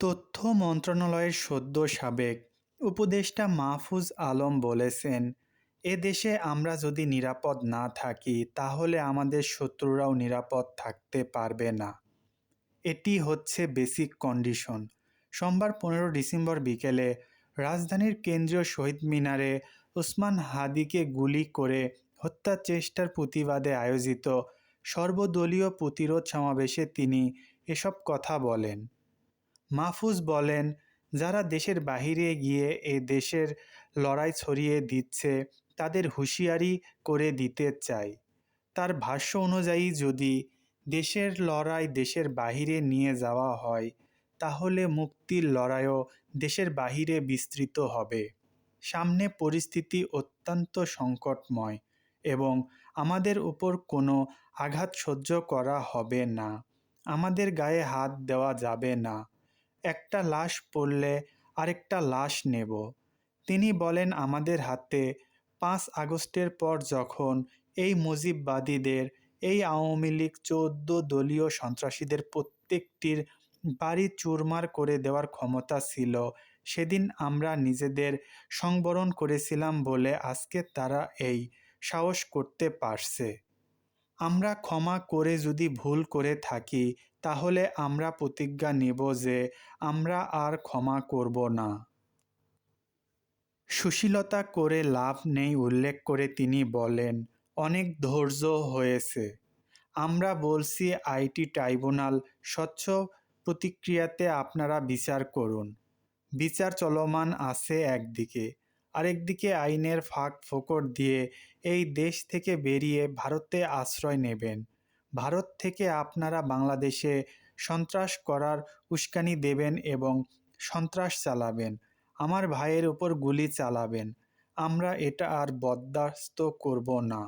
তথ্য মন্ত্রণালয়ের সদ্য সাবেক উপদেষ্টা মাহফুজ আলম বলেছেন, এ দেশে আমরা যদি নিরাপদ না থাকি, তাহলে আমাদের শত্রুরাও নিরাপদ থাকতে পারবে না। এটি হচ্ছে বেসিক কন্ডিশন সোমবার পনেরো ডিসেম্বর বিকেলে রাজধানীর কেন্দ্রীয় শহীদ মিনারে ওসমান হাদিকে গুলি করে হত্যা চেষ্টার প্রতিবাদে আয়োজিত সর্বদলীয় প্রতিরোধ সমাবেশে তিনি এসব কথা বলেন। মাহফুজ বলেন, যারা দেশের বাহিরে গিয়ে এ দেশের লড়াই ছড়িয়ে দিচ্ছে, তাদের হুঁশিয়ারি করে দিতে চাই। তার ভাষ্য অনুযায়ী যদি দেশের লড়াই দেশের বাহিরে নিয়ে যাওয়া হয়, তাহলে মুক্তির লড়াইও দেশের বাহিরে বিস্তৃত হবে। সামনে পরিস্থিতি অত্যন্ত সংকটময় এবং আমাদের উপর কোনো আঘাত সহ্য করা হবে না। আমাদের গায়ে হাত দেওয়া যাবে না। একটা লাশ পড়লে আরেকটা লাশ নেব। তিনি বলেন, আমাদের হাতে পাঁচ আগস্টের পর যখন এই মুজিববাদীদের, এই আওয়ামী লীগ চৌদ্দ দলীয় সন্ত্রাসীদের প্রত্যেকটির বাড়ি চুরমার করে দেওয়ার ক্ষমতা ছিল, সেদিন আমরা নিজেদের সংবরণ করেছিলাম বলে আজকে তারা এই সাহস করতে পারছে। আমরা ক্ষমা করে যদি ভুল করে থাকি, তাহলে আমরা প্রতিজ্ঞা নেব যে আমরা আর ক্ষমা করব না। সুশীলতা করে লাভ নেই উল্লেখ করে তিনি বলেন, অনেক ধৈর্য হয়েছে। আমরা বলছি, আইটি ট্রাইব্যুনাল, স্বচ্ছ প্রতিক্রিয়াতে আপনারা বিচার করুন। বিচার চলমান আছে একদিকে। আরেকদিকে আইনের ফাঁক ফোকর দিয়ে এই দেশ থেকে বেরিয়ে ভারতে আশ্রয় নেবেন। ভারত থেকে আপনারা বাংলাদেশে সন্ত্রাস করার উস্কানি দেবেন এবং সন্ত্রাস চালাবেন। আমার ভাইয়ের ওপর গুলি চালাবেন। আমরা এটা আর বরদাস্ত করব না।